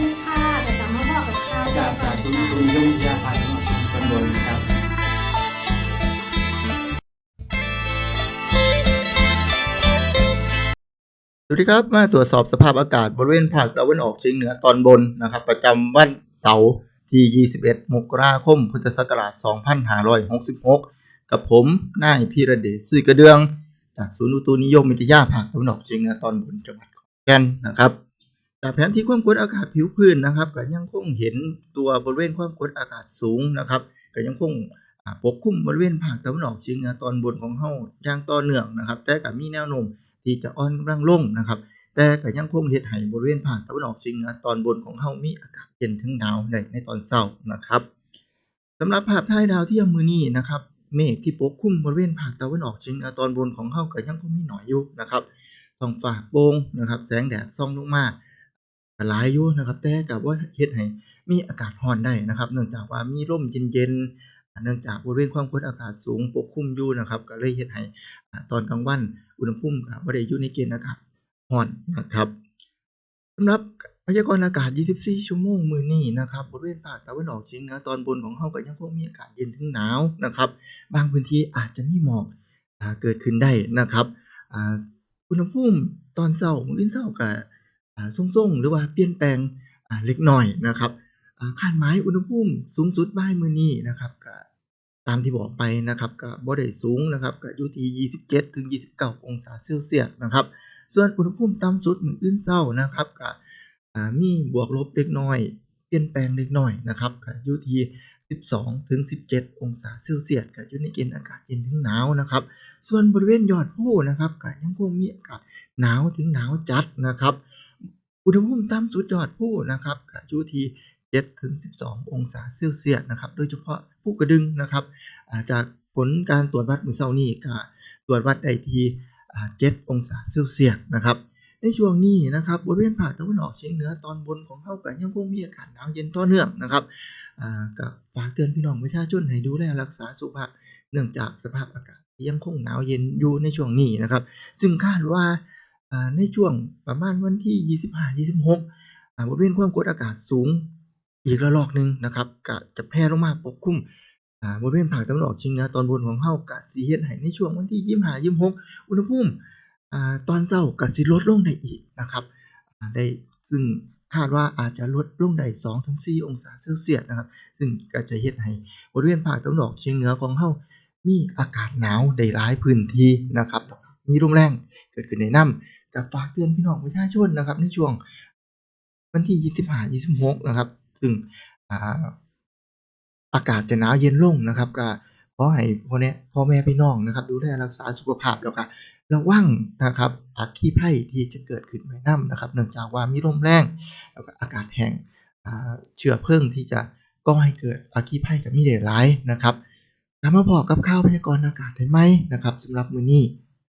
ดีค่ะแต่จำมาบอกกับข้าวจากจากศูนย์อุตุนิยมวิทยาภาคตะวันออกเฉียงตอนบนนะครับสวัสดีครับ มาตรวจสอบสภาพอากาศบริเวณภาคตะวันออกเฉียงเหนือตอนบนนะครับ ประจำวันเสาร์ที่ 21 มกราคม พุทธศักราช 2566 กับผมนายพีระเดชซื่อกระเดือง จากศูนย์อุตุนิยมวิทยาภาคตะวันออกเฉียงเหนือตอนบนจังหวัดขอนแก่นนะครับ จากแผนที่ความกดอากาศผิวพื้นนะครับก็ยังคงเห็นตัวบริเวณความกดอากาศสูงนะครับก็ยังคงปกคลุมบริเวณภาคตะวันออกเฉียงเหนือตอนบนของเฮาอย่างต่อเนื่องนะครับ แต่ก็มีแนวโน้มที่จะอ่อนกำลังลงนะครับ แต่ก็ยังคงเฮ็ดให้บริเวณภาคตะวันออกเฉียงเหนือตอนบนของเฮามีอากาศเย็นถึงหนาวได้ในตอนเช้านะครับสำหรับภาพถ่ายดาวเทียมมือนี้นะครับเมฆที่ปกคลุมบริเวณภาคตะวันออกเฉียงเหนือตอนบนของเฮาก็ยังคงมีหน้อยอยู่นะครับท้องฟ้าโปร่งนะครับ แสงแดดส่องลงมา ก็หลายอยู่นะครับ แต่ก็บ่เฮ็ดให้มีอากาศร้อนได้นะครับ เนื่องจากว่ามีลมเย็นๆ เนื่องจากบริเวณความกดอากาศสูงปกคลุมอยู่นะครับ ก็เลยเฮ็ดให้ตอนกลางวันอุณหภูมิก็บ่ได้อยู่ในเกณฑ์อากาศร้อนนะครับสำหรับพยากรณ์อากาศ 24 ชั่วโมงมื้อนี้นะครับบริเวณภาคตะวันออกเฉียงเหนือตอนบนของเฮาก็ยังคงมีอากาศเย็นถึงหนาวนะครับ บางพื้นที่อาจจะมีหมอกอ่าเกิดขึ้นได้นะครับอ่าอุณหภูมิตอนเช้ามื้ออื่นเช้าก็ อ่าทรงๆ หรือว่าเปลี่ยนแปลงเล็กน้อยนะครับอ่าคาดหมายอุณหภูมิสูงสุดบ่ายมื้อนี้นะครับก็ตามที่บอกไปนะครับก็บ่ได้สูงนะครับก็อยู่ที่27ถึง29 องศาเซลเซียสนะครับ ส่วนอุณหภูมิต่ำสุดมื้ออื่นเช้านะครับก็มีบวกลบเล็กน้อย เปลี่ยนแปลงเล็กน้อยนะครับก็อยู่ที่12ถึง17 องศาเซลเซียสก็อยู่ในเกณฑ์อากาศเย็นถึงหนาวนะครับ ส่วนบริเวณยอดภูนะครับก็ยังคงมีอากาศหนาวถึงหนาวจัดนะครับ อุณหภูมิต่ำสุดยอดภูนะครับอยู่ที่7ถึง 12 องศาเซลเซียสนะครับ โดยเฉพาะภูกระดึงนะครับาจากผลการตรวจวัดมือเช้านี้ก็ตรวจวัดได้ที่7องศาเซลเซียสนะครับ ในช่วงนี้นะครับบริเวณภาคตะวันออกเฉียงเหนือตอนบนของเฮาก็ยังคงมีอากาศหนาวเย็นต่อเนื่องนะครับอ่าก็ฝากเตือนพี่น้องประชาชนให้ดูแลรักษาสุขภาพเนื่องจากสภาพอากาศยังคงหนาวเย็นอยู่ในช่วงนี้นะครับ ซึ่งคาดว่า ในช่วงประมาณวันที่ 25-26บริเวณความกดอากาศสูงอีกระลอกหนึ่งนะครับก็จะแผ่ลงมาปกคลุมบริเวณภาคตะวันออกเฉียงเหนือตอนบนของเฮาก็สิเฮ็ดให้ในช่วงวันที่ 25-26 อุณหภูมิตอนเช้าก็สิลดลงได้อีกนะครับได้ซึ่งคาดว่าอาจจะลดลงได้ 2-4 องศาเซลเซียสนะครับ ซึ่งก็จะเฮ็ดให้บริเวณภาคตะวันออกเฉียงเหนือของเฮามีอากาศหนาวได้หลายพื้นที่นะครับ มีลมแรงเกิดขึ้นได้นำก็ฝากเตือนพี่น้องประชาชนนะครับ ในช่วงวันที่ 25-26 นะครับ ซึ่งอากาศจะหนาวเย็นลงนะครับ ก็ขอให้พ่อแน่พ่อแม่พี่น้องนะครับ ดูแลรักษาสุขภาพแล้วก็ระวังนะครับอัคคีภัยที่จะเกิดขึ้นภายนำนะครับ เนื่องจากว่ามีลมแรงแล้วก็อากาศแห้งเชื้อเพลิงที่จะก่อให้เกิดอัคคีภัยก็มีได้ายนะครับกลับมาพอกับข่าวพยากรณ์อากาศได้ไหมนะครับสำหรับมือนี้